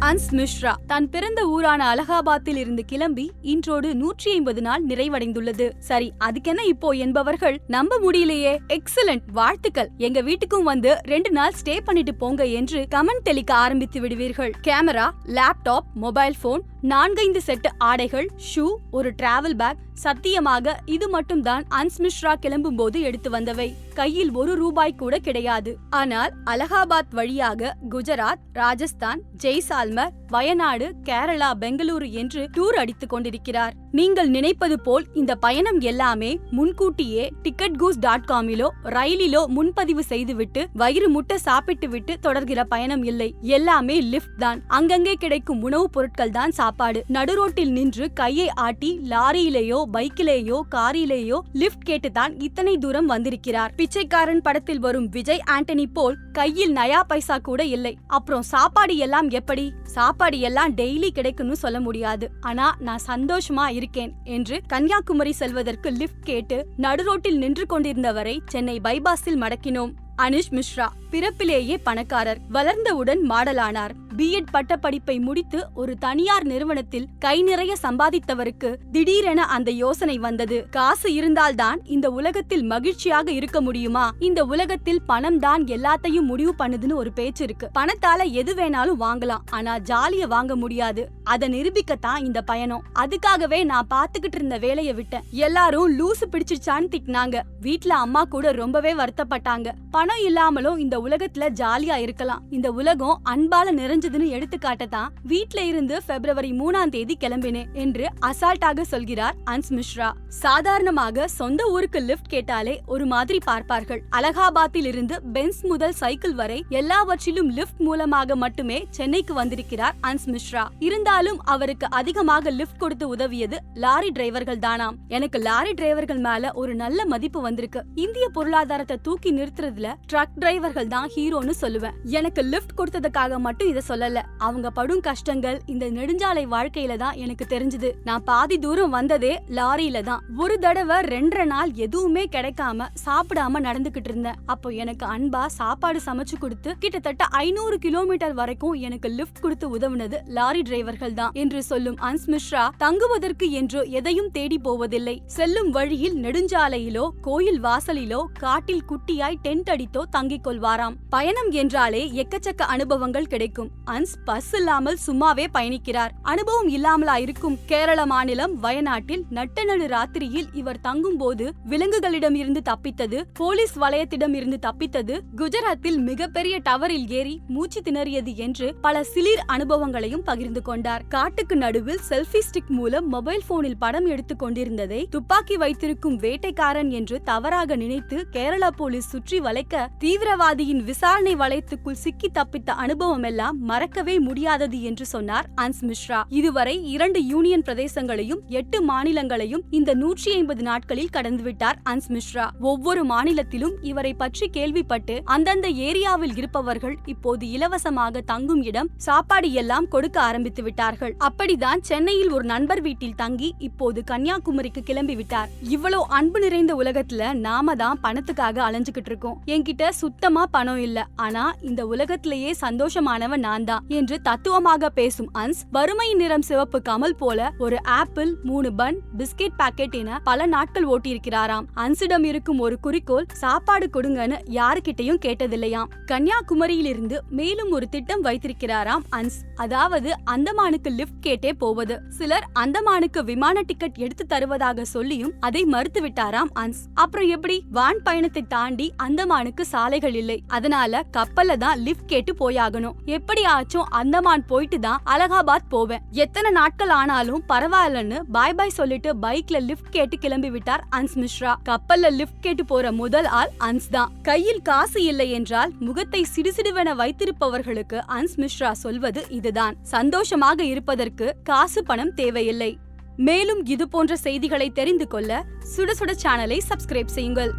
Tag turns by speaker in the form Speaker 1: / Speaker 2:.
Speaker 1: அன்ஸ் மிஸ்ரா தான் பிறந்த ஊரான அலகாபாத்தில் இருந்து கிளம்பி இன்றோடு நூற்றி ஐம்பது நாள் நிறைவடைந்துள்ளது. சரி அதுக்கென்ன இப்போ என்பவர்கள் நம்ப முடியலையே. எக்ஸலண்ட் வாழ்த்துக்கள். எங்க வீட்டுக்கும் வந்து ரெண்டு நாள் ஸ்டே பண்ணிட்டு போங்க என்று கமெண்ட் தெளிக்க ஆரம்பித்து விடுவீர்கள். கேமரா லேப்டாப் மொபைல் போன் நான்கைந்து செட்டு ஆடைகள் ஷூ ஒரு டிராவல் பேக் சத்தியமாக இது மட்டும்தான் அன்ஸ் மிஸ்ரா கிளம்பும் போது எடுத்து வந்தவை. கையில் ஒரு ரூபாய் கூட கிடையாது. ஆனால் அலகாபாத் வழியாக குஜராத் ராஜஸ்தான் ஜெய்சால்மர் வயநாடு கேரளா பெங்களூரு என்று டூர் அடித்துக் கொண்டிருக்கிறார். நீங்கள் நினைப்பது போல் இந்த பயணம் எல்லாமே முன்கூட்டியே டிக்கெட் கூஸ் டாட் காமிலோ ரயிலிலோ முன்பதிவு செய்துவிட்டு வயிறு முட்டை சாப்பிட்டு விட்டு தொடர்கிற பயணம் இல்லை. எல்லாமே லிஃப்ட் தான். அங்கங்கே கிடைக்கும் உணவுப் பொருட்கள் தான் சாப்பாடு. நடுரோட்டில் நின்று கையை ஆட்டி லாரியிலேயோ பைக்கிலேயோ காரிலேயோ லிஃப்ட் கேட்டுதான் இத்தனை தூரம் வந்திருக்கிறார். பிச்சைக்காரன் படத்தில் வரும் விஜய் ஆண்டனி போல் கையில் நயா பைசா கூட இல்லை. அப்புறம் சாப்பாடு எல்லாம் எப்படி? சாப்பாடு எல்லாம் டெய்லி கிடைக்கும்னு சொல்ல முடியாது. ஆனா நான் சந்தோஷமா இருக்கேன் என்று கன்னியாகுமரி செல்வதற்கு லிஃப்ட் கேட்டு நடுரோட்டில் நின்று கொண்டிருந்தவரை சென்னை பைபாஸில் மடக்கினோம். அனுஷ் மிஸ்ரா பிறப்பிலேயே பணக்காரர் வளர்ந்தவுடன் மாடலானார். பிஎட் பட்டப்படிப்பை முடித்து ஒரு தனியார் நிறுவனத்தில் கை நிறைய சம்பாதித்தவருக்கு திடீரென அந்த யோசனை வந்தது. காசு இருந்தால்தான் இந்த உலகத்தில் மகிழ்ச்சியாக இருக்க முடியுமா? இந்த உலகத்தில் பணம் தான் எல்லாத்தையும் முடிவு பண்ணுதுன்னு ஒரு பேச்சு இருக்கு. பணத்தால எது வேணாலும் வாங்கலாம். ஆனா ஜாலிய வாங்க முடியாது. அதை நிரூபிக்கத்தான் இந்த பயணம். அதுக்காகவே நான் பாத்துக்கிட்டு இருந்த வேலையை விட்டேன். எல்லாரும் லூசு பிடிச்சிச்சான்னு திட்டினாங்க. வீட்ல அம்மா கூட ரொம்பவே வருத்தப்பட்டாங்க. பணம் இல்லாமலும் இந்த உலகத்துல ஜாலியா இருக்கலாம். இந்த உலகம் அன்பால நிறைஞ்சதுன்னு எடுத்துக்காட்டத்தான் வீட்ல இருந்து பிப்ரவரி மூணாம் தேதி கிளம்பினேன் என்று அசால்ட்டாக சொல்கிறார் அன்ஸ் மிஸ்ரா சாதாரணமாக சொந்த ஊருக்கு லிப்ட் கேட்டாலே ஒரு மாதிரி பார்ப்பார்கள். அலகாபாத்தில் இருந்து பென்ஸ் முதல் சைக்கிள் வரை எல்லாவற்றிலும் லிஃப்ட் மூலமாக மட்டுமே சென்னைக்கு வந்திருக்கிறார் அன்ஸ் மிஸ்ரா இருந்தாலும் அவருக்கு அதிகமாக லிஃப்ட் கொடுத்து உதவியது லாரி டிரைவர்கள் தானாம். எனக்கு லாரி டிரைவர்கள் மேல ஒரு நல்ல மதிப்பு வந்திருக்கு. இந்திய பொருளாதாரத்தை தூக்கி நிறுத்துறதுல ட்ரக் டிரைவர்கள் தான் ஹீரோன்னு சொல்லுவேன். எனக்கு லிப்ட் கொடுத்ததுக்காக மட்டும் இதை சொல்லல. அவங்க படும் கஷ்டங்கள் இந்த நெடுஞ்சாலை வாழ்க்கையில தான் எனக்கு தெரிஞ்சது. நான் பாதி தூரம் வந்ததே லாரியில தான். ஒரு தடவை ரெண்டரை நாள் எதுவுமே கிடைக்காம சாப்பிடாம நடந்துகிட்டு இருந்தேன். அப்போ எனக்கு அன்பா சாப்பாடு சமைச்சு கொடுத்து கிட்டத்தட்ட ஐநூறு கிலோமீட்டர் வரைக்கும் எனக்கு லிப்ட் கொடுத்து உதவுனது லாரி டிரைவர்கள் தான் என்று சொல்லும் அன்ஸ் மிஸ்ரா தங்குவதற்கு என்று எதையும் தேடி போவதில்லை. செல்லும் வழியில் நெடுஞ்சாலையிலோ கோயில் வாசலிலோ காட்டில் குட்டியாய் டென்ட் அடித்தோ தங்கிக் கொள்வாராம். பயணம் என்றாலே எக்கச்சக்க அனுபவங்கள் கிடைக்கும். அன்ஸ் பஸ் இல்லாமல் சும்மாவே பயணிக்கிறார். அனுபவம் இல்லாமலா இருக்கும் கேரள மாநிலம் வயநாட்டில் நட்ட நடு ராத்திரியில் இவர் தங்கும் போது விலங்குகளிடம் இருந்து தப்பித்தது போலீஸ் வலயத்திடம் இருந்து தப்பித்தது குஜராத்தில் மிகப்பெரிய டவரில் ஏறி மூச்சு திணறியது என்று பல சிலிர் அனுபவங்களையும் பகிர்ந்து கொண்டார். காட்டுக்கு நடுவில் செல்ஃபி ஸ்டிக் மூலம் மொபைல் போனில் படம் எடுத்துக் கொண்டிருந்ததை துப்பாக்கி வைத்திருக்கும் வேட்டைக்காரன் என்று தவறாக நினைத்து கேரள போலீஸ் சுற்றி வளைக்க தீவிரவாதியின் விசாரணை வளையத்துக்குள் சிக்கி தப்பித்த அனுபவம் எல்லாம் மறக்கவே முடியாதது என்று சொன்னார் அன்ஸ் மிஸ்ரா இதுவரை இரண்டு யூனியன் பிரதேசங்களையும் எட்டு மாநிலங்களையும் இந்த நூற்றி ஐம்பது நாட்களில் கடந்துவிட்டார் அன்ஸ் மிஸ்ரா ஒவ்வொரு மாநிலத்திலும் இவரை பற்றி கேள்விப்பட்டு அந்தந்த ஏரியாவில் இருப்பவர்கள் இப்போது இலவசமாக தங்கும் இடம் சாப்பாடு எல்லாம் கொடுக்க ஆரம்பித்து விட்டார்கள். அப்படிதான் சென்னையில் ஒரு நண்பர் வீட்டில் தங்கி இப்போது கன்னியாகுமரிக்கு கிளம்பி விட்டார். இவ்வளவு அன்பு நிறைந்த உலகத்துல நாம தான் பணத்துக்காக அலைஞ்சுகிட்டு இருக்கோம். என்கிட்ட சுத்தமா பணம் இல்ல. ஆனா இந்த உலகத்திலேயே சந்தோஷமானவன் நான் தான் என்று தத்துவமாக பேசும் அன்ஸ் வறுமை நிறம் சிவப்பு கமல் போல ஒரு ஆப்பிள் மூணு பன் பிஸ்கெட் பாக்கெட் என பல நாட்கள் ஓட்டியிருக்கிறாராம். அன்சிடம் இருக்கும் ஒரு குறிக்கோள் சாப்பாடு கொடுங்கன்னு யாருக்கிட்டையும் கேட்டதில்லையாம். கன்னியாகுமரியிலிருந்து மேலும் ஒரு திட்டம் வைத்திருக்கிறாராம் அன்ஸ். அதாவது அந்தமானுக்கு லிஃப்ட் கேட்டே போவது. சிலர் அந்தமானுக்கு விமான டிக்கெட் எடுத்து தருவதாக சொல்லியும் அதை மறுத்து விட்டாராம் அன்ஸ். அப்புறம் எப்படி? வான் பயணத்தை தாண்டி அந்தமானுக்கு சாலைகள் இல்லை. அதனால கப்பல்ல தான் லிஃப்ட் கேட்டு போயாகணும். எப்படி ஆச்சும் அந்தமான் போயிட்டு தான் அலகாபாத் போவேன். எத்தனை நாட்கள் ஆனாலும் பரவாயில்லன்னு பாய் பாய் சொல்லிட்டு பைக்ல லிஃப்ட் கேட்டு கிளம்பி விட்டார் அன்ஸ் மிஸ்ரா கப்பல்ல லிஃப்ட் கேட்டு போற முதல் ஆள் அன்ஸ் தான். கையில் காசு இல்லை என்றால் முகத்தை சிடுசிடுவென வைத்திருப்பவர்களுக்கு அன்ஸ் மிஸ்ரா சொல்வது இதுதான். சந்தோஷமாக இருப்பதற்கு காசு பணம் தேவையில்லை. மேலும் இது போன்ற செய்திகளை தெரிந்து கொள்ள சுட சுட சேனலை சப்ஸ்கிரைப் செய்யுங்கள்.